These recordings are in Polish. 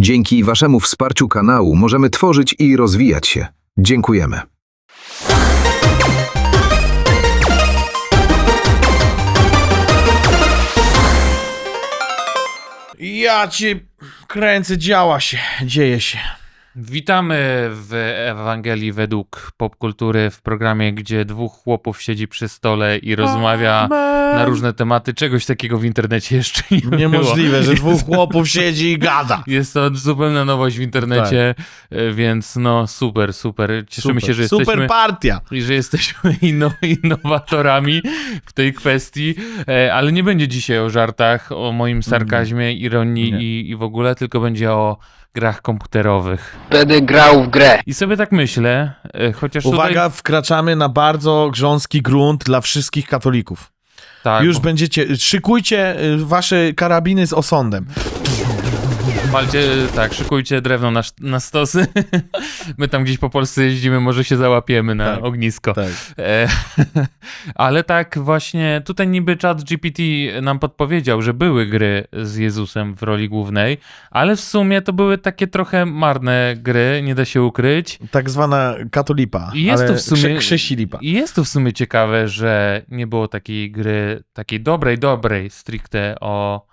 Dzięki Waszemu wsparciu kanału możemy tworzyć i rozwijać się. Dziękujemy. Ja cię kręcę, działa się, dzieje się. Witamy w Ewangelii według popkultury w programie, gdzie dwóch chłopów siedzi przy stole i rozmawia na różne tematy. Czegoś takiego w internecie jeszcze nie było. Niemożliwe, że dwóch chłopów siedzi i gada. Jest to zupełna nowość w internecie, e, więc no super, super. Cieszymy się, że Super jesteśmy, partia. i że jesteśmy inno, innowatorami w tej kwestii, e, ale nie będzie dzisiaj o żartach, o moim sarkazmie, ironii i, i w ogóle, tylko będzie o grach komputerowych. Będę grał w grę. I sobie tak myślę, e, chociaż Uwaga, wkraczamy na bardzo grząski grunt dla wszystkich katolików. tutaj... Tak, Już bo- będziecie, szykujcie y, wasze karabiny z osądem. Walcie, tak, szykujcie drewno na, na stosy. My tam gdzieś po Polsce jeździmy, może się załapiemy na Tak, ognisko. Tak. E, ale tak właśnie, tutaj niby chat GPT nam podpowiedział, że były gry z Jezusem w roli głównej, ale w sumie to były takie trochę marne gry, nie da się ukryć. Tak zwana katolipa. I jest ale to w sumie- Krze, krzesilipa. I jest to w sumie ciekawe, że nie było takiej gry, takiej dobrej, dobrej stricte o,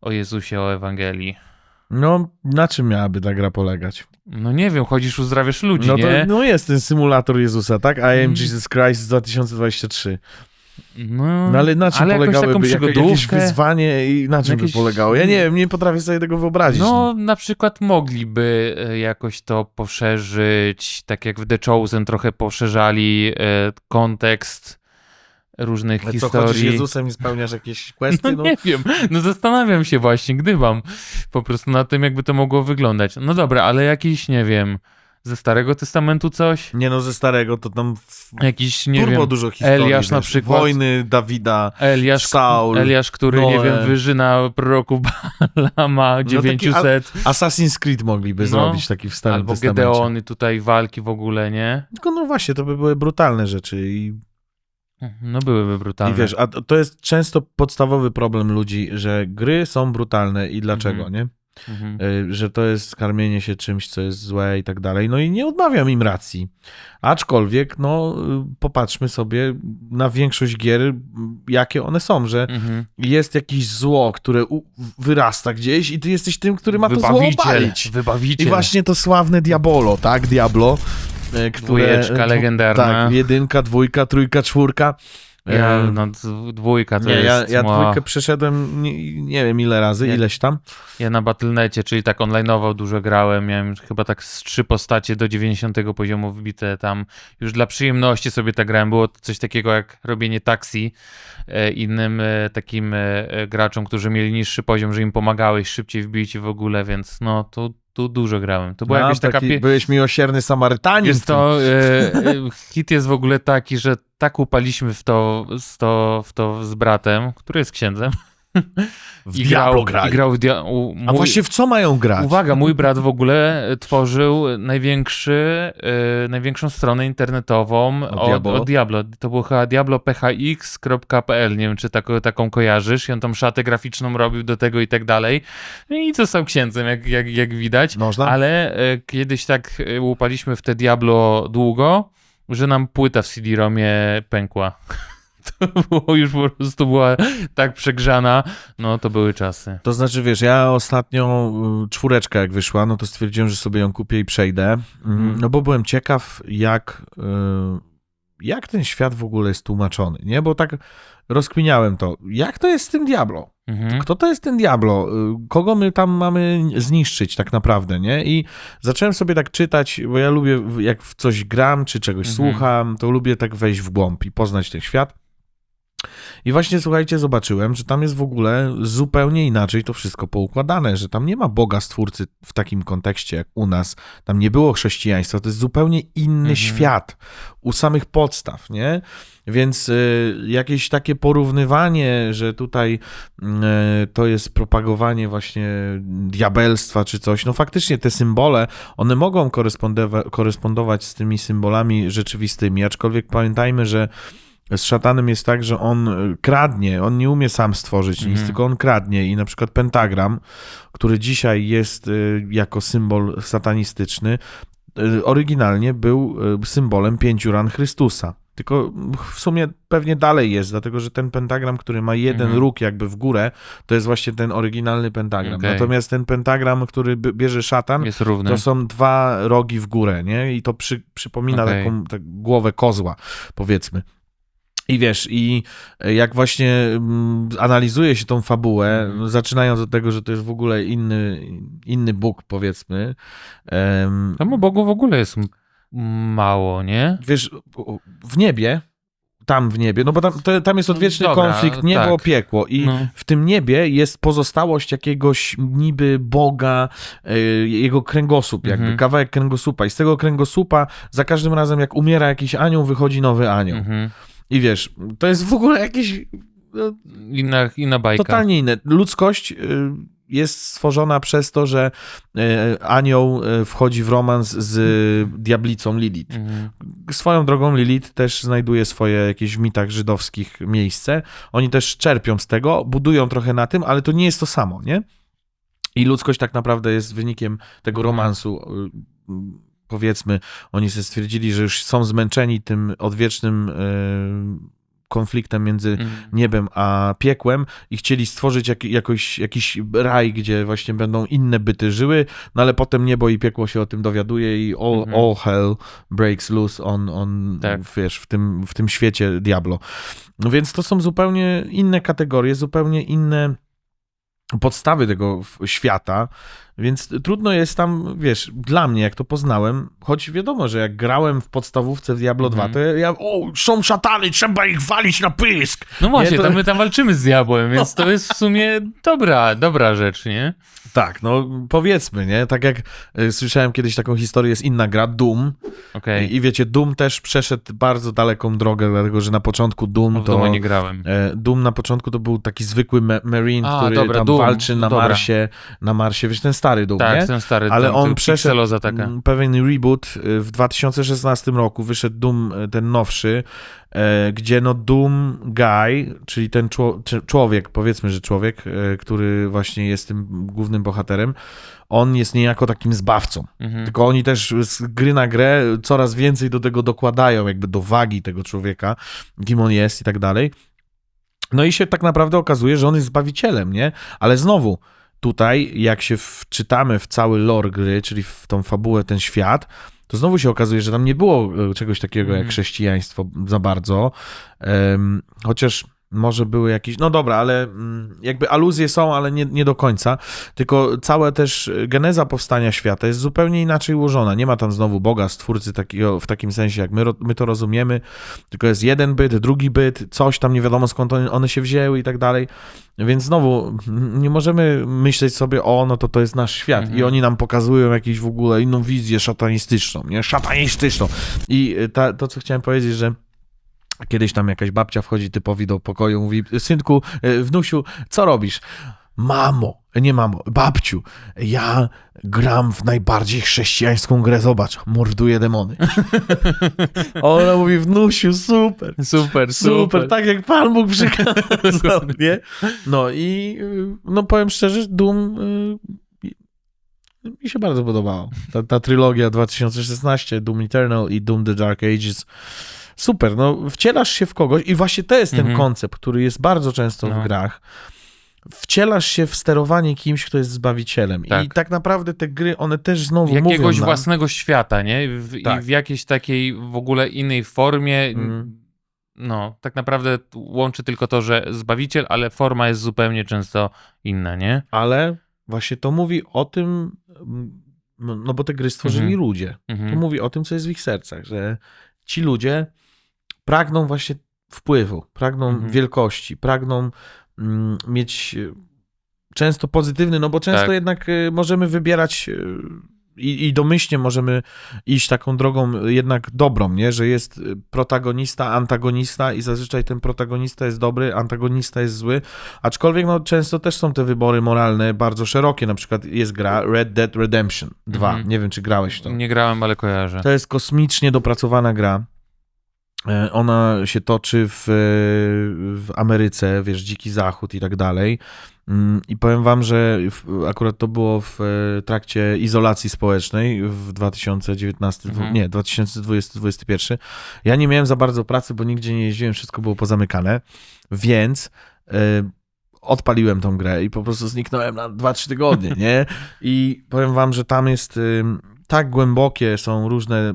o Jezusie, o Ewangelii. No, na czym miałaby ta gra polegać? No nie wiem, chodzisz, uzdrawiasz ludzi, No to nie? no jest ten symulator Jezusa, tak? I am Mm. Jesus Christ z 2023. No, No ale na czym ale polegałyby jak, jakieś wyzwanie i na czym Jakieś- by polegało? Ja nie wiem, nie potrafię sobie tego wyobrazić. No, na przykład mogliby e, jakoś to poszerzyć, tak jak w The Chosen trochę poszerzali e, kontekst różnych Ale co, chodzisz historii. Jezusem i spełniasz jakieś No, questy? No, nie wiem, no zastanawiam się właśnie, gdybam po prostu nad tym, jakby to mogło wyglądać. No dobra, ale jakiś, nie wiem, ze Starego Testamentu coś? nie no, ze starego to tam w... Jakiś, nie turbo wiem, dużo historii. Eliasz na wiesz, przykład. Wojny Dawida, Eliasz, Saul, Eliasz, który, nie Noe. wiem, wyżyna proroków Balama No taki 900. Assassin's Creed mogliby No, zrobić taki w Starym Albo Testamencie. Gedeony tutaj walki w ogóle, nie? Tylko no właśnie, to by były brutalne rzeczy i, No byłyby brutalne. i wiesz, a to jest często podstawowy problem ludzi, że gry są brutalne i dlaczego, Mhm. nie? Mhm. Y, że to jest karmienie się czymś, co jest złe i tak dalej. No i nie odmawiam im racji. Aczkolwiek, no, y, popatrzmy sobie na większość gier, y, jakie one są, że Mhm. jest jakieś zło, które wyrasta gdzieś i ty jesteś tym, który ma to zło obalić. Wybawiciel. I właśnie to sławne Diabolo, tak? Diablo. Które, Dwójeczka legendarna. Tak, jedynka, dwójka, trójka, czwórka. Ja, E, no, dwójka to nie, ja, jest... ja mo- dwójkę przeszedłem nie, nie wiem ile razy, Jak- ileś tam. Ja na Battle.necie, czyli tak online'owo dużo grałem, miałem chyba tak z trzy postacie do 90 poziomu wbite tam. Już dla przyjemności sobie tak grałem. Było to coś takiego jak robienie taksi e, innym e, takim e, e, graczom, którzy mieli niższy poziom, że im pomagałeś szybciej wbić i w ogóle, więc no tu, tu dużo grałem. To była No, jakaś taka... taki, Pie... Byłeś miłosierny Samarytanin. Jest to, e, hit jest w ogóle taki, że tak upaliśmy w to, z to, w to z bratem, który jest księdzem. W I Diablo grał, i grał w dia- u, A mój- właśnie w co mają grać? Uwaga, mój brat w ogóle tworzył największy, e, największą stronę internetową Od od, Diablo? od Diablo. To było chyba diablophx.pl, nie wiem czy taką, taką kojarzysz. I on tam szatę graficzną robił do tego i tak dalej. I został księdzem, jak, jak, jak widać. Można? Ale e, kiedyś tak e, łupaliśmy w te Diablo długo, że nam płyta w CD-ROMie pękła. To było już po prostu była tak przegrzana. No to były czasy. To znaczy, wiesz, ja ostatnio y, czwóreczka jak wyszła, no to stwierdziłem, że sobie ją kupię i przejdę. Mm, Mhm. No bo byłem ciekaw, jak, y, jak ten świat w ogóle jest tłumaczony, nie? Bo tak rozkminiałem to. Jak to jest z tym Diablo? Mhm. Kto to jest ten Diablo? Y, Kogo my tam mamy zniszczyć tak naprawdę, nie? I zacząłem sobie tak czytać, bo ja lubię, jak w coś gram, czy czegoś Mhm. słucham, to lubię tak wejść w głąb i poznać ten świat. I właśnie, słuchajcie, zobaczyłem, że tam jest w ogóle zupełnie inaczej to wszystko poukładane, że tam nie ma Boga Stwórcy w takim kontekście jak u nas. Tam nie było chrześcijaństwa, to jest zupełnie inny Mhm. świat u samych podstaw, nie? Więc y, jakieś takie porównywanie, że tutaj y, to jest propagowanie właśnie diabelstwa czy coś, no faktycznie te symbole, one mogą korespondowa- korespondować z tymi symbolami rzeczywistymi, aczkolwiek pamiętajmy, że z szatanem jest tak, że on y, kradnie, on nie umie sam stworzyć nic, Mhm. tylko on kradnie i na przykład pentagram, który dzisiaj jest y, jako symbol satanistyczny, y, oryginalnie był symbolem pięciu ran Chrystusa. Tylko w sumie pewnie dalej jest, dlatego że ten pentagram, który ma jeden Mhm. róg jakby w górę, to jest właśnie ten oryginalny pentagram. Okej. Natomiast ten pentagram, który bierze szatan, to są dwa rogi w górę, nie? I to przy, przypomina Okej. taką tak, głowę kozła, powiedzmy. I wiesz, i jak właśnie mm, analizuje się tą fabułę, Mhm. zaczynając od tego, że to jest w ogóle inny, inny Bóg, powiedzmy. em, Temu Bogu w ogóle jest mało, nie? wiesz, w niebie, tam w niebie, no bo tam, to, tam jest odwieczny Dobra, konflikt niebo, tak. piekło i No. w tym niebie jest pozostałość jakiegoś niby Boga, y, jego kręgosłup, jakby Mhm. kawałek kręgosłupa. I z tego kręgosłupa za każdym razem, jak umiera jakiś anioł, wychodzi nowy anioł. Mhm. I wiesz, to jest w ogóle jakieś no, Inna, inna bajka. totalnie inne. Ludzkość y, jest stworzona przez to, że y, anioł y, wchodzi w romans z diablicą Lilith. Mhm. Swoją drogą Lilith też znajduje swoje jakieś w mitach żydowskich miejsce. Oni też czerpią z tego, budują trochę na tym, ale to nie jest to samo, nie? I ludzkość tak naprawdę jest wynikiem tego romansu. Powiedzmy, oni sobie stwierdzili, że już są zmęczeni tym odwiecznym y, konfliktem między Mhm. niebem a piekłem i chcieli stworzyć jak, jakoś, jakiś raj, gdzie właśnie będą inne byty żyły, no ale potem niebo i piekło się o tym dowiaduje i all, Mhm. all hell breaks loose on, on Tak. wiesz, w tym, w tym świecie Diablo. No więc to są zupełnie inne kategorie, zupełnie inne podstawy tego świata, więc trudno jest tam, wiesz, dla mnie, jak to poznałem, choć wiadomo, że jak grałem w podstawówce w Diablo Mhm. 2, to ja, o, są szatany, trzeba ich walić na pysk! No właśnie, to- to... my tam walczymy z diabłem, więc to jest w sumie dobra, dobra rzecz, nie? Tak, no powiedzmy, nie? Tak jak y, słyszałem kiedyś taką historię, jest inna gra, Doom. Okej. I wiecie, Doom też przeszedł bardzo daleką drogę, dlatego że na początku Doom No to... nie grałem. e, Doom na początku to był taki zwykły Marine, A, który dobra, tam Doom, walczy na dobra. Marsie, na Marsie, wiesz, ten stary Tak, nie? ten stary, Ale ten, on przeszedł pewien reboot y, w 2016 roku, wyszedł Doom, y, ten nowszy, e, gdzie no Doom Guy, czyli ten człowiek, powiedzmy, że człowiek, który właśnie jest tym głównym bohaterem, on jest niejako takim zbawcą. Mhm. Tylko oni też z gry na grę coraz więcej do tego dokładają, jakby do wagi tego człowieka, kim on jest i tak dalej. No i się tak naprawdę okazuje, że on jest zbawicielem, nie? Ale znowu, tutaj jak się wczytamy w cały lore gry, czyli w tą fabułę, ten świat, to znowu się okazuje, że tam nie było e, czegoś takiego jak Mhm. chrześcijaństwo za bardzo. Chociaż może były jakieś, no dobra, ale mm, jakby aluzje są, ale nie, nie do końca. Tylko cała też geneza powstania świata jest zupełnie inaczej ułożona. Nie ma tam znowu Boga, stwórcy takiego, w takim sensie, jak my, my to rozumiemy, tylko jest jeden byt, drugi byt, coś tam nie wiadomo skąd one, się wzięły i tak dalej. Więc znowu nie możemy myśleć sobie, o, no to to jest nasz świat. Mhm. I oni nam pokazują jakąś w ogóle inną wizję szatanistyczną, nie? Szatanistyczną. I y, ta, to, co chciałem powiedzieć, że Kiedyś tam jakaś babcia wchodzi typowi do pokoju, mówi, synku, e, wnusiu, co robisz? Mamo, nie mamo, babciu, ja gram w najbardziej chrześcijańską grę, zobacz, morduję demony. Ona mówi, wnusiu, super, Super, super, tak jak Pan Bóg przykazał, nie? No i y, no powiem szczerze, Doom y, mi się bardzo podobało. Ta, ta trylogia 2016, Doom Eternal i Doom The Dark Ages. Super, no wcielasz się w kogoś i właśnie to jest ten Mhm. koncept, który jest bardzo często w No. grach. Wcielasz się w sterowanie kimś, kto jest zbawicielem. I Tak. tak naprawdę te gry, one też znowu Jakiegoś nam, własnego świata, nie? W, Tak. I w jakiejś takiej w ogóle innej formie. Mm. No, tak naprawdę łączy tylko to, że zbawiciel, ale forma jest zupełnie często inna, nie? ale właśnie to mówi o tym, mm, no bo te gry stworzyli Mhm. ludzie. To Mhm. mówi o tym, co jest w ich sercach, że ci ludzie pragną właśnie wpływu, pragną Mhm. wielkości, pragną mm, mieć e, często pozytywny, no bo często Tak. jednak e, możemy wybierać e, i, i domyślnie możemy iść taką drogą jednak dobrą, nie? że jest protagonista, antagonista i zazwyczaj ten protagonista jest dobry, antagonista jest zły, aczkolwiek no, często też są te wybory moralne bardzo szerokie, na przykład jest gra Red Dead Redemption 2, Mhm. nie wiem czy grałeś w to. Nie grałem, ale kojarzę. To jest kosmicznie dopracowana gra. E, Ona się toczy w, w Ameryce, wiesz, dziki zachód i tak dalej. Mm, I powiem wam, że akurat to było w e, trakcie izolacji społecznej w 2019, Mhm. nie, 2020-2021. Ja nie miałem za bardzo pracy, bo nigdzie nie jeździłem, wszystko było pozamykane, więc e, odpaliłem tą grę i po prostu zniknąłem na 2-3 tygodnie, nie? I powiem wam, że tam jest ym, tak głębokie są różne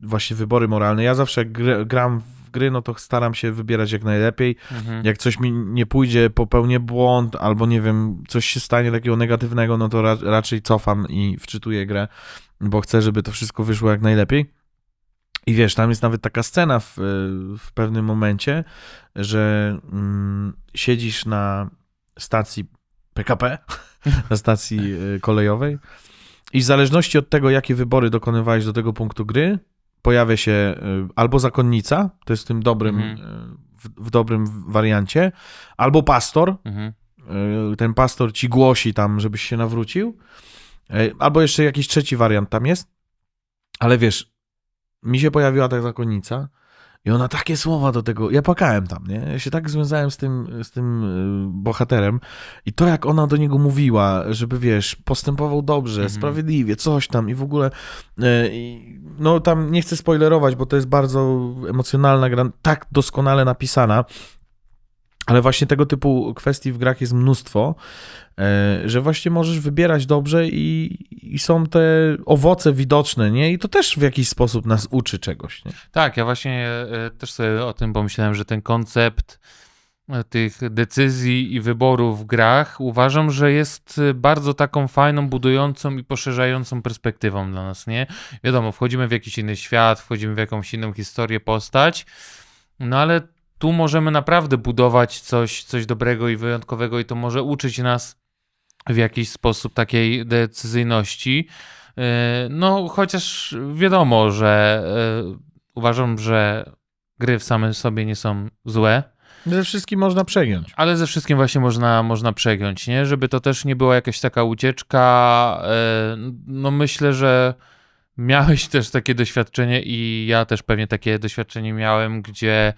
właśnie wybory moralne. Ja zawsze jak gr- gram w gry, no to staram się wybierać jak najlepiej. Mhm. Jak coś mi nie pójdzie, popełnię błąd, albo nie wiem, coś się stanie takiego negatywnego, no to ra- raczej cofam i wczytuję grę, bo chcę, żeby to wszystko wyszło jak najlepiej. I wiesz, tam jest nawet taka scena w, w pewnym momencie, że mm, siedzisz na stacji PKP, na stacji y, kolejowej i w zależności od tego, jakie wybory dokonywałeś do tego punktu gry, pojawia się y, albo zakonnica, to jest w tym dobrym, Mhm. y, w, w dobrym wariancie, albo pastor, Mhm. y, ten pastor ci głosi tam, żebyś się nawrócił, albo jeszcze jakiś trzeci wariant tam jest, ale wiesz, mi się pojawiła ta zakonnica i ona takie słowa do tego, ja płakałem tam, nie? Ja się tak związałem z tym, z tym y, bohaterem i to jak ona do niego mówiła, żeby wiesz, postępował dobrze, Mhm. sprawiedliwie, coś tam i w ogóle y, i, no tam nie chcę spoilerować, bo to jest bardzo emocjonalna gra, tak doskonale napisana, ale właśnie tego typu kwestii w grach jest mnóstwo, e, że właśnie możesz wybierać dobrze i, i są te owoce widoczne, nie? I to też w jakiś sposób nas uczy czegoś, nie? Tak, ja właśnie e, też sobie o tym pomyślałem, że ten koncept e, tych decyzji i wyborów w grach uważam, że jest bardzo taką fajną, budującą i poszerzającą perspektywą dla nas, nie? Wiadomo, wchodzimy w jakiś inny świat, wchodzimy w jakąś inną historię, postać, no ale tu możemy naprawdę budować coś, coś dobrego i wyjątkowego i to może uczyć nas w jakiś sposób takiej decyzyjności. E, No, chociaż wiadomo, że e, uważam, że gry w same sobie nie są złe, Ze wszystkim można przegiąć. ale ze wszystkim właśnie można, można przegiąć, nie? Żeby to też nie była jakaś taka ucieczka. e, No myślę, że miałeś też takie doświadczenie i ja też pewnie takie doświadczenie miałem, gdzie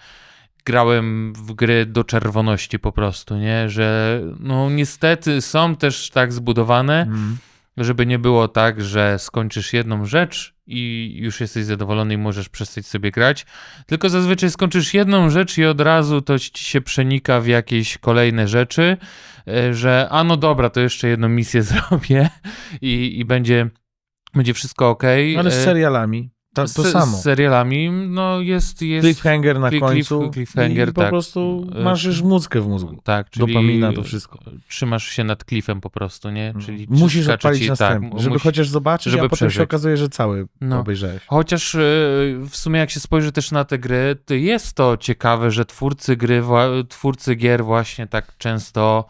grałem w gry do czerwoności po prostu, nie? Że no niestety są też tak zbudowane, Mm. żeby nie było tak, że skończysz jedną rzecz i już jesteś zadowolony i możesz przestać sobie grać, tylko zazwyczaj skończysz jedną rzecz i od razu to ci się przenika w jakieś kolejne rzeczy, e, że a no dobra, to jeszcze jedną misję zrobię i, i będzie, będzie wszystko ok. Ale z serialami to, to z, samo. Z serialami, no jest... jest Cliffhanger na cliff- końcu cliffhanger, i po tak. prostu E, masz już muckę w mózgu. Tak, czyli Dopamina, to wszystko. trzymasz się nad klifem po prostu, nie? Czyli Musisz odpalić ci- następny, tak, żeby musi- chociaż zobaczyć, żeby a potem się przeżyć. okazuje, że cały No. obejrzałeś. Chociaż e, w sumie jak się spojrzy też na te gry, to jest to ciekawe, że twórcy gry, twórcy gier właśnie tak często,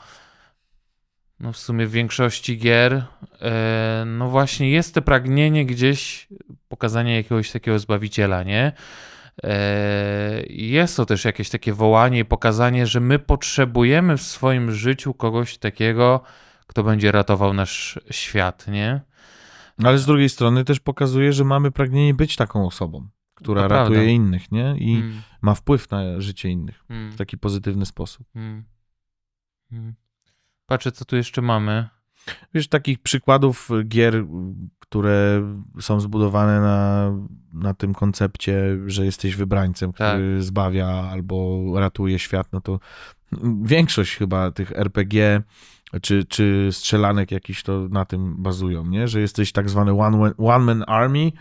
no w sumie w większości gier, e, no właśnie jest to pragnienie gdzieś pokazania jakiegoś takiego zbawiciela, nie? E, Jest to też jakieś takie wołanie i pokazanie, że my potrzebujemy w swoim życiu kogoś takiego, kto będzie ratował nasz świat, nie? Ale z drugiej strony też pokazuje, że mamy pragnienie być taką osobą, która To ratuje prawda. innych, nie? I Mm, ma wpływ na życie innych mm. w taki pozytywny sposób. Mm. Mm. Patrzę, co tu jeszcze mamy. Wiesz, takich przykładów gier, które są zbudowane na, na tym koncepcie, że jesteś wybrańcem, który zbawia albo ratuje świat, no to większość chyba tych RPG czy, czy strzelanek jakiś to na tym bazują, nie? Że jesteś tak zwany one, one man army,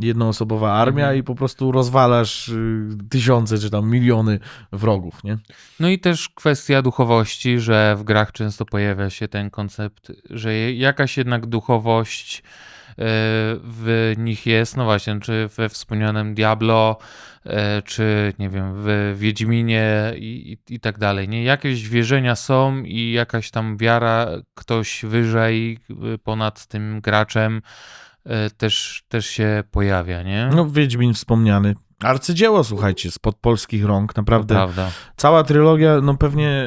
jednoosobowa armia Mhm. i po prostu rozwalasz y, tysiące czy tam miliony wrogów, nie? No i też kwestia duchowości, że w grach często pojawia się ten koncept, że jakaś jednak duchowość w nich jest, no właśnie, czy we wspomnianym Diablo, e, czy nie wiem, w Wiedźminie i, i, i tak dalej, nie? Jakieś wierzenia są i jakaś tam wiara, ktoś wyżej y, ponad tym graczem e, też, też się pojawia, nie? No Wiedźmin wspomniany. Arcydzieło, słuchajcie, spod polskich rąk, naprawdę. prawda. Cała trylogia, no pewnie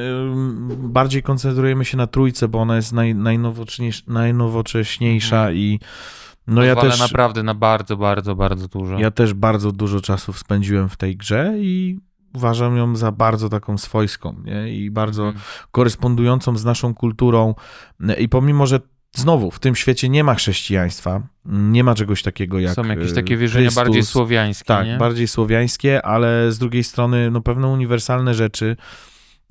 bardziej koncentrujemy się na trójce, bo ona jest naj, najnowocześniejsza, najnowocześniejsza Mhm. i No ja też, naprawdę na bardzo, bardzo, bardzo dużo. ja też bardzo dużo czasu spędziłem w tej grze i uważam ją za bardzo taką swojską, nie? I bardzo Mhm. korespondującą z naszą kulturą. I pomimo, że znowu w tym świecie nie ma chrześcijaństwa, nie ma czegoś takiego jak Są jakieś e, takie wierzenia Chrystus, bardziej słowiańskie, Tak, nie? bardziej słowiańskie, ale z drugiej strony no, pewne uniwersalne rzeczy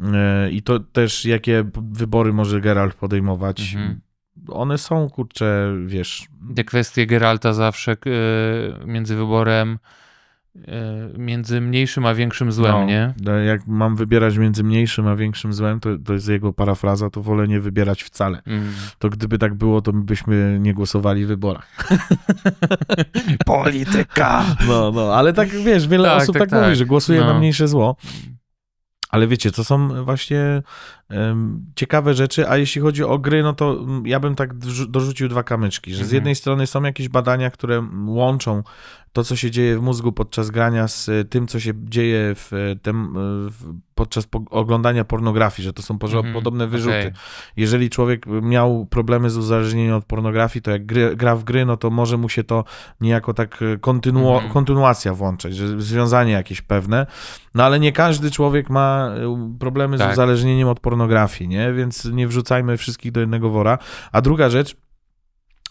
e, i to też jakie wybory może Geralt podejmować. Mhm. One są, kurczę, wiesz, Te kwestie Geralta zawsze e, między wyborem między mniejszym a większym złem, no, nie? no, Jak mam wybierać między mniejszym a większym złem, to, to jest jego parafraza, to wolę nie wybierać wcale. Mm. To gdyby tak było, to byśmy nie głosowali w wyborach. Polityka! No, no, ale tak wiesz, wiele Tak, osób tak, tak, tak. mówi, że głosuje No. na mniejsze zło. Ale wiecie, to są właśnie ciekawe rzeczy, a jeśli chodzi o gry, no to mm, ja bym tak dorzucił dwa kamyczki, że z Mhm. jednej strony są jakieś badania, które łączą to, co się dzieje w mózgu podczas grania z e, tym, co się dzieje w, e, tym, e, w, podczas po- oglądania pornografii, że to są Mhm, podobne wyrzuty. okej. Jeżeli człowiek miał problemy z uzależnieniem od pornografii, to jak gry, gra w gry, no to może mu się to niejako tak kontynuo, Mhm. kontynuacja włączać, że związanie jakieś pewne. No ale nie każdy człowiek ma problemy z Tak. uzależnieniem od pornografii, nie? Więc nie wrzucajmy wszystkich do jednego wora. A druga rzecz,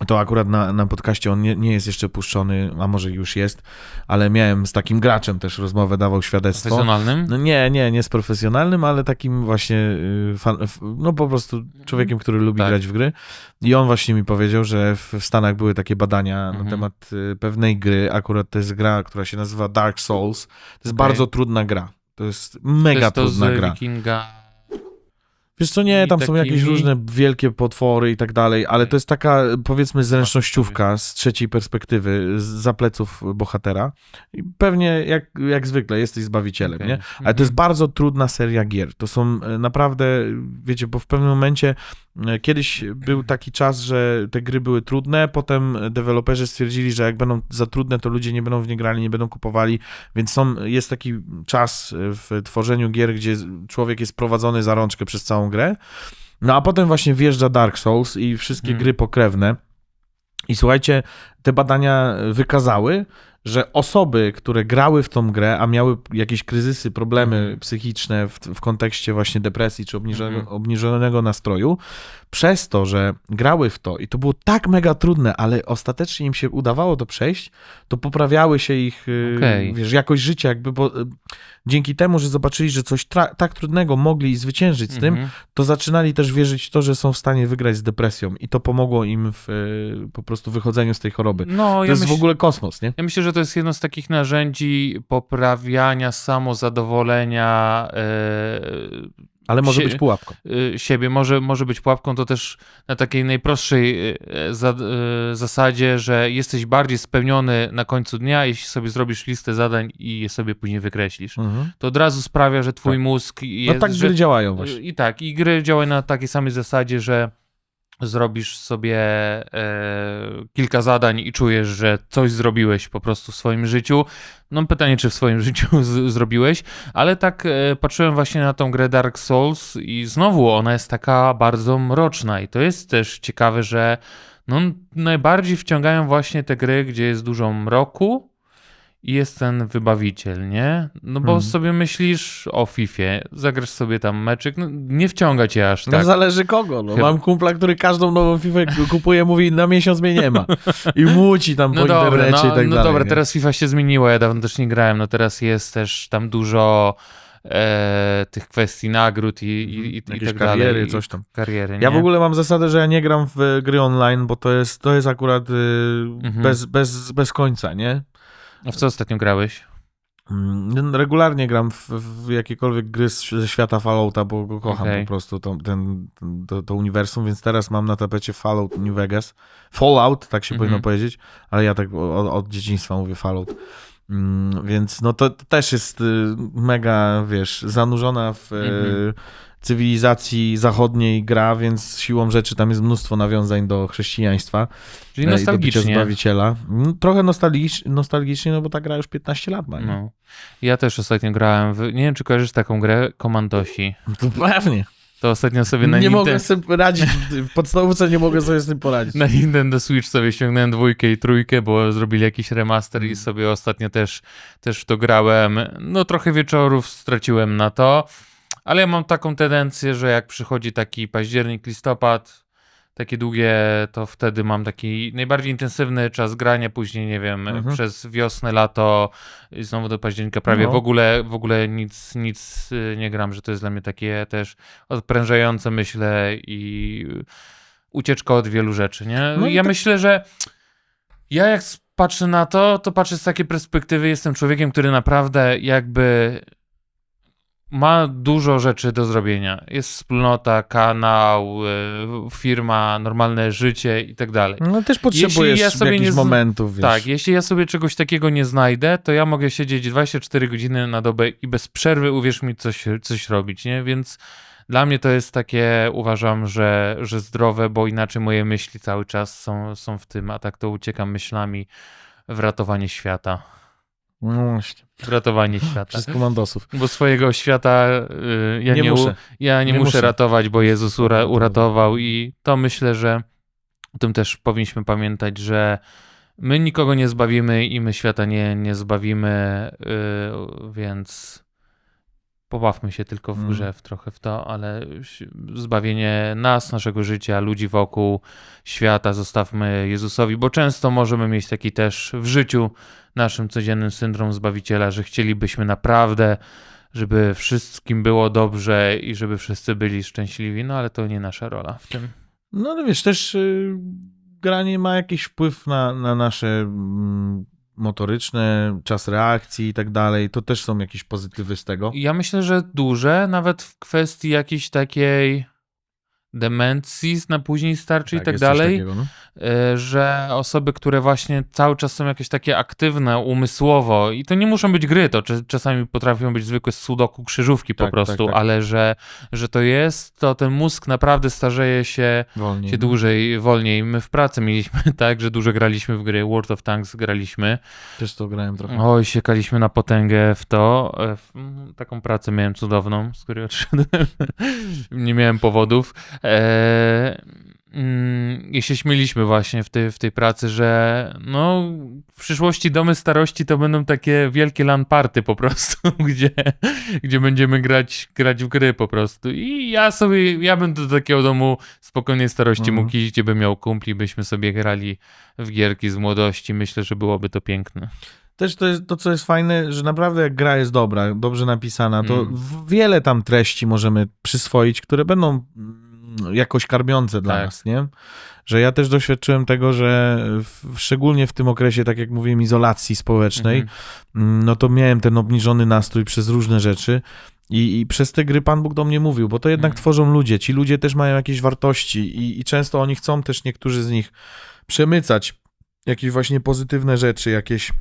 to akurat na, na podcaście on nie, nie jest jeszcze puszczony, a może już jest, ale miałem z takim graczem też rozmowę, dawał świadectwo. Profesjonalnym? No nie, nie, nie z profesjonalnym, ale takim właśnie, y, fan, no po prostu człowiekiem, który lubi Tak. grać w gry. I on właśnie mi powiedział, że w, Stanach były takie badania Mhm. na temat y, pewnej gry. Akurat to jest gra, która się nazywa Dark Souls. To jest Okej. bardzo trudna gra. To jest mega to jest to trudna gra. Wikinga. Wiesz co, nie, tam są jakieś różne wielkie potwory i tak dalej, ale to jest taka, powiedzmy, zręcznościówka z trzeciej perspektywy, za pleców bohatera. I pewnie, jak, jak zwykle, jesteś zbawicielem, Okej. nie? Ale to jest Mhm. bardzo trudna seria gier. To są e, naprawdę, wiecie, bo w pewnym momencie kiedyś był taki czas, że te gry były trudne, potem deweloperzy stwierdzili, że jak będą za trudne, to ludzie nie będą w nie grali, nie będą kupowali, więc są, jest taki czas w tworzeniu gier, gdzie człowiek jest prowadzony za rączkę przez całą grę. No a potem właśnie wjeżdża Dark Souls i wszystkie Mhm. gry pokrewne. I słuchajcie, te badania wykazały, że osoby, które grały w tą grę, a miały jakieś kryzysy, problemy Mhm. psychiczne w, w kontekście właśnie depresji czy obniżonego, Mhm. obniżonego nastroju, przez to, że grały w to i to było tak mega trudne, ale ostatecznie im się udawało to przejść, to poprawiały się ich, y, Okej. wiesz, jakość życia, jakby, bo y, dzięki temu, że zobaczyli, że coś tak trudnego mogli zwyciężyć z tym, Mhm. to zaczynali też wierzyć w to, że są w stanie wygrać z depresją i to pomogło im w y, po prostu wychodzeniu z tej choroby. No, To ja, jest myśl, w ogóle kosmos, nie? ja myślę, że to jest jedno z takich narzędzi poprawiania samozadowolenia e, Ale może Sie- być pułapką. y, siebie. Może, może być pułapką to też na takiej najprostszej y, za, y, zasadzie, że jesteś bardziej spełniony na końcu dnia, jeśli sobie zrobisz listę zadań i je sobie później wykreślisz. Mhm. To od razu sprawia, że twój Tak. mózg No jest... tak że, gry działają właśnie. I tak, i gry działają na takiej samej zasadzie, że zrobisz sobie e, kilka zadań i czujesz, że coś zrobiłeś po prostu w swoim życiu. No pytanie, czy w swoim życiu z, zrobiłeś, ale tak e, patrzyłem właśnie na tą grę Dark Souls i znowu ona jest taka bardzo mroczna i to jest też ciekawe, że no, najbardziej wciągają właśnie te gry, gdzie jest dużo mroku jest ten wybawiciel, nie? No bo Mhm. sobie myślisz o Fifie, zagrasz sobie tam meczyk, no nie wciąga cię aż No tak. zależy kogo. No. Chyba- Mam kumpla, który każdą nową FIFA kupuje, mówi na miesiąc mnie nie ma. I muci tam No po dobra, internecie no, i tak no dalej. dobra, nie? teraz FIFA się zmieniła, ja dawno też nie grałem, no teraz jest też tam dużo e, tych kwestii nagród i, i, i, i tak kariery, dalej. coś tam. Kariery, Ja nie? w ogóle mam zasadę, że ja nie gram w gry online, bo to jest, to jest akurat y, Mhm. bez, bez, bez końca, nie? A w co ostatnio grałeś? Mm, Regularnie gram w, w jakiekolwiek gry z, ze świata Fallouta, bo go kocham Okej. po prostu, to, ten, to, to uniwersum, więc teraz mam na tapecie Fallout New Vegas. Fallout, tak się Mhm. powinno powiedzieć, ale ja tak od, od dzieciństwa mówię Fallout. Mm, więc no to, to też jest y, mega, wiesz, zanurzona w y, Mhm. Cywilizacji zachodniej gra, więc siłą rzeczy tam jest mnóstwo nawiązań do chrześcijaństwa. Czyli e, i do nostalgicznie. Zbawiciela. Mm, Trochę nostalgicz, nostalgicznie, no bo ta gra już 15 lat ma. No. Ja też ostatnio grałem w, nie wiem czy kojarzysz taką grę, Komandosi. To pewnie. To ostatnio sobie na, nie Ninte- mogę sobie poradzić, w podstawówce nie mogę sobie z tym poradzić. na Nintendo Switch sobie ściągnąłem dwójkę i trójkę, bo zrobili jakiś remaster i sobie ostatnio też, też w to grałem. No trochę wieczorów straciłem na to, ale ja mam taką tendencję, że jak przychodzi taki październik, listopad, takie długie, to wtedy mam taki najbardziej intensywny czas grania, później nie wiem, Mhm. przez wiosnę, lato i znowu do października prawie No. w ogóle w ogóle nic, nic y, nie gram, że to jest dla mnie takie też odprężające myślę i ucieczka od wielu rzeczy, nie? No ja tak- myślę, że ja jak patrzę na to, to patrzę z takiej perspektywy, jestem człowiekiem, który naprawdę jakby ma dużo rzeczy do zrobienia. Jest wspólnota, kanał, y, firma, normalne życie i tak dalej. No też potrzebujesz ja sobie jakichś nie momentów, wiesz. Tak, jeśli ja sobie czegoś takiego nie znajdę, to ja mogę siedzieć 24 godziny na dobę i bez przerwy, uwierz mi, coś, coś robić, nie? Więc dla mnie to jest takie, uważam, że, że zdrowe, bo inaczej moje myśli cały czas są, są w tym, a tak to uciekam myślami w ratowanie świata. No właśnie, ratowanie świata. przez komandosów. Bo swojego świata y, ja nie, Nie muszę. ja nie, Nie muszę, muszę. ratować, bo Jezus ura, uratował i to myślę, że o tym też powinniśmy pamiętać, że my nikogo nie zbawimy i my świata nie, nie zbawimy, yy, więc pobawmy się tylko w Mm. grze w trochę w to, ale zbawienie nas, naszego życia, ludzi wokół, świata zostawmy Jezusowi, bo często możemy mieć taki też w życiu naszym codziennym syndrom Zbawiciela, że chcielibyśmy naprawdę żeby wszystkim było dobrze i żeby wszyscy byli szczęśliwi, no ale to nie nasza rola w tym. No ale wiesz, też y, granie ma jakiś wpływ na, na nasze mm, motoryczne, czas reakcji i tak dalej. To też są jakieś pozytywy z tego. Ja myślę, że duże, nawet w kwestii jakiejś takiej demencji na później starczy i tak coś dalej, takiego, no. Y, że osoby, które właśnie cały czas są jakieś takie aktywne umysłowo i to nie muszą być gry, to czas- czasami potrafią być zwykłe sudoku krzyżówki po Tak, prostu, tak, tak. ale że, że to jest, to ten mózg naprawdę starzeje się Wolniej. się no. dłużej, wolniej. My w pracy mieliśmy tak, że dużo graliśmy w gry. World of Tanks graliśmy. Też to grałem trochę. Oj, siekaliśmy na potęgę w to. E, Taką pracę miałem cudowną, z której odszedłem. Nie miałem powodów. E, mm, I się śmieliśmy właśnie w tej, w tej pracy, że no, w przyszłości domy starości to będą takie wielkie LAN party po prostu, gdzie, gdzie będziemy grać, grać w gry po prostu. I ja sobie, ja bym do takiego domu spokojnej starości Mhm. mógł iść, gdzie bym miał kumpli, byśmy sobie grali w gierki z młodości. Myślę, że byłoby to piękne. Też to jest to, co jest fajne, że naprawdę jak gra jest dobra, dobrze napisana, to Mm. wiele tam treści możemy przyswoić, które będą jakoś karmiące dla Tak. nas, nie? Że ja też doświadczyłem tego, że w, szczególnie w tym okresie, tak jak mówiłem, izolacji społecznej, Mhm. mm, no to miałem ten obniżony nastrój przez różne rzeczy. I, I przez te gry Pan Bóg do mnie mówił, bo to jednak Mhm. tworzą ludzie. Ci ludzie też mają jakieś wartości i, i często oni chcą też niektórzy z nich przemycać jakieś właśnie pozytywne rzeczy, jakieś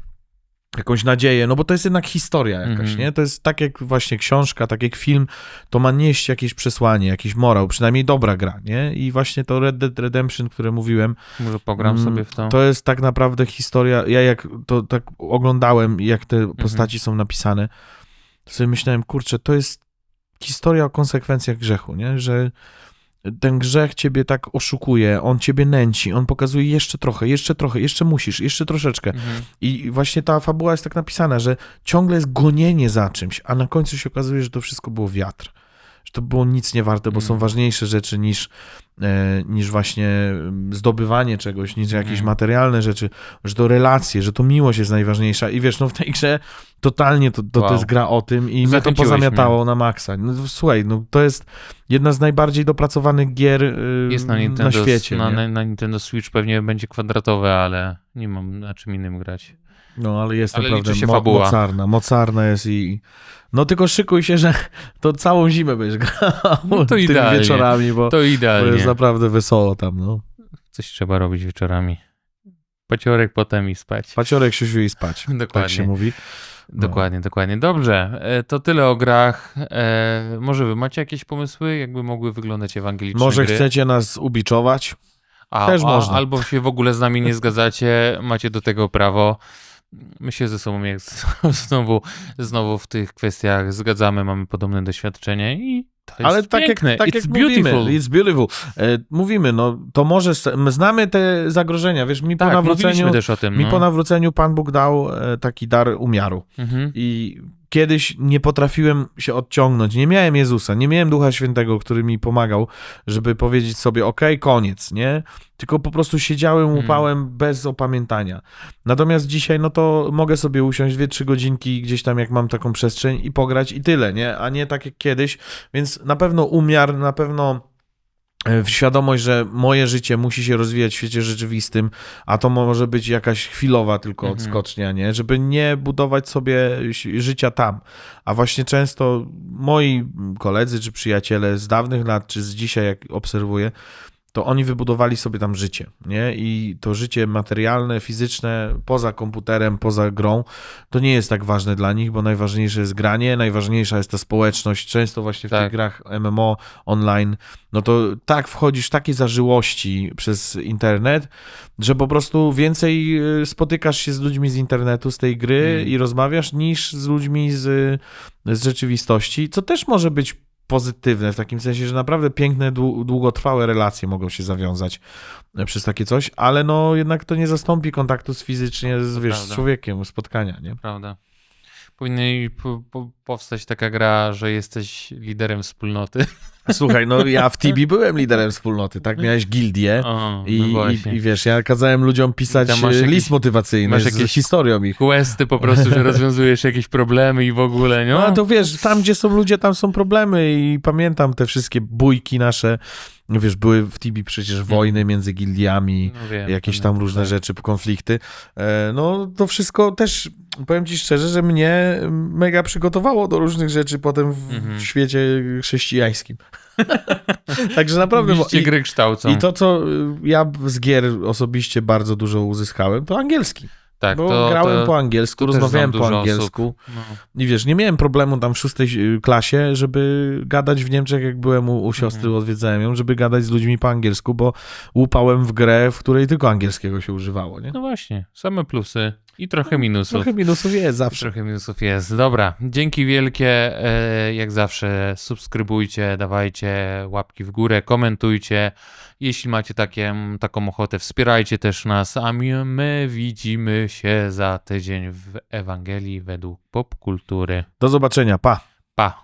jakąś nadzieję, no bo to jest jednak historia jakaś, Mhm. nie? To jest tak jak właśnie książka, tak jak film, to ma nieść jakieś przesłanie, jakiś morał, przynajmniej dobra gra, nie? I właśnie to Red Dead Redemption, które mówiłem, Może pogram Mm, sobie w to. to jest tak naprawdę historia, ja jak to tak oglądałem, jak te Mhm. postaci są napisane, to sobie myślałem, kurczę, to jest historia o konsekwencjach grzechu, nie? Że ten grzech ciebie tak oszukuje, on ciebie nęci, on pokazuje jeszcze trochę, jeszcze trochę, jeszcze musisz, jeszcze troszeczkę. Mhm. I właśnie ta fabuła jest tak napisana, że ciągle jest gonienie za czymś, a na końcu się okazuje, że to wszystko było wiatr. Że to było nic nie warte, bo są Mm. ważniejsze rzeczy niż, e, niż właśnie mm, zdobywanie czegoś, niż jakieś Mm. materialne rzeczy, że to relacje, że to miłość jest najważniejsza. I wiesz, no w tej grze totalnie to, to, to Wow. jest gra o tym i mnie to pozamiatało na maksa. No, słuchaj, no to jest jedna z najbardziej dopracowanych gier y, Jest na Nintendo, świecie. na, nie? na, na Nintendo Switch pewnie będzie kwadratowe, ale nie mam na czym innym grać. No, ale jest Ale naprawdę się mo- fabuła. mocarna. Mocarna jest i... No tylko szykuj się, że to całą zimę będziesz grał No to tymi idealnie. wieczorami, bo To idealnie. jest naprawdę wesoło tam, no. Coś trzeba robić wieczorami. Paciorek potem i spać. Paciorek, siusiu i spać. Dokładnie. Tak się mówi. No. Dokładnie, dokładnie. Dobrze, e, to tyle o grach. E, może wy macie jakieś pomysły, jakby mogły wyglądać ewangeliczne Może gry? chcecie nas ubiczować? A, też a, można. Albo się w ogóle z nami nie zgadzacie, macie do tego prawo. my się ze sobą jak znowu, znowu w tych kwestiach zgadzamy, mamy podobne doświadczenie i to jest Ale tak piękne. jak, tak It's jak beautiful. mówimy, it's beautiful. E, mówimy, no to może, znamy te zagrożenia, wiesz, mi po tak, nawróceniu, mówiliśmy też o tym. mi no. po nawróceniu Pan Bóg dał e, taki dar umiaru. Mhm. I kiedyś nie potrafiłem się odciągnąć. Nie miałem Jezusa, nie miałem Ducha Świętego, który mi pomagał, żeby powiedzieć sobie, okej, koniec, nie? Tylko po prostu siedziałem, Mm. łupałem bez opamiętania. Natomiast dzisiaj, no to mogę sobie usiąść dwie, trzy godzinki gdzieś tam, jak mam taką przestrzeń i pograć i tyle, nie? A nie tak jak kiedyś. Więc na pewno umiar, na pewno w świadomość, że moje życie musi się rozwijać w świecie rzeczywistym, a to może być jakaś chwilowa tylko Mhm. odskocznia, nie? Żeby nie budować sobie życia tam. A właśnie często moi koledzy czy przyjaciele z dawnych lat, czy z dzisiaj, jak obserwuję, to oni wybudowali sobie tam życie, nie? I to życie materialne, fizyczne, poza komputerem, poza grą, to nie jest tak ważne dla nich, bo najważniejsze jest granie, najważniejsza jest ta społeczność. Często właśnie w Tak. tych grach MMO online, no to tak wchodzisz w takie zażyłości przez internet, że po prostu więcej y, spotykasz się z ludźmi z internetu, z tej gry Mm. i rozmawiasz, niż z ludźmi z, z rzeczywistości, co też może być pozytywne, w takim sensie, że naprawdę piękne, dłu- długotrwałe relacje mogą się zawiązać e, przez takie coś, ale no jednak to nie zastąpi kontaktu z fizycznie z, wiesz, z człowiekiem, spotkania, nie? Prawda. Powinny po, po, powstać taka gra, że jesteś liderem wspólnoty. Słuchaj, no ja w Tibi byłem liderem wspólnoty, tak? Miałeś gildię O, i, no i, i wiesz, ja kazałem ludziom pisać list motywacyjny masz z jakieś- historią ich. Questy po prostu, że rozwiązujesz jakieś problemy i w ogóle, No no. a to wiesz, tam gdzie są ludzie, tam są problemy i pamiętam te wszystkie bójki nasze, no wiesz, były w Tibi przecież wojny między gildiami, no wiem, jakieś no, tam różne tak. rzeczy, konflikty. E, No to wszystko też, powiem ci szczerze, że mnie mega przygotowało do różnych rzeczy potem w Mhm. świecie chrześcijańskim. Także naprawdę... Widzicie, I, gry kształcą. I to, co y, ja z gier osobiście bardzo dużo uzyskałem, to angielski. tak, bo to, grałem to, po angielsku, rozmawiałem po angielsku. no. I wiesz, nie miałem problemu tam w szóstej y, klasie, żeby gadać w Niemczech, jak byłem u, u siostry, Mhm. odwiedzałem ją, żeby gadać z ludźmi po angielsku, bo łupałem w grę, w której tylko angielskiego się używało, nie? no właśnie, same plusy i trochę minusów. Trochę minusów jest zawsze. Trochę minusów jest. Dobra, dzięki wielkie. E, Jak zawsze subskrybujcie, dawajcie łapki w górę, komentujcie. Jeśli macie takie, taką ochotę, wspierajcie też nas, a my, my widzimy się za tydzień w Ewangelii według popkultury. Do zobaczenia, pa! Pa!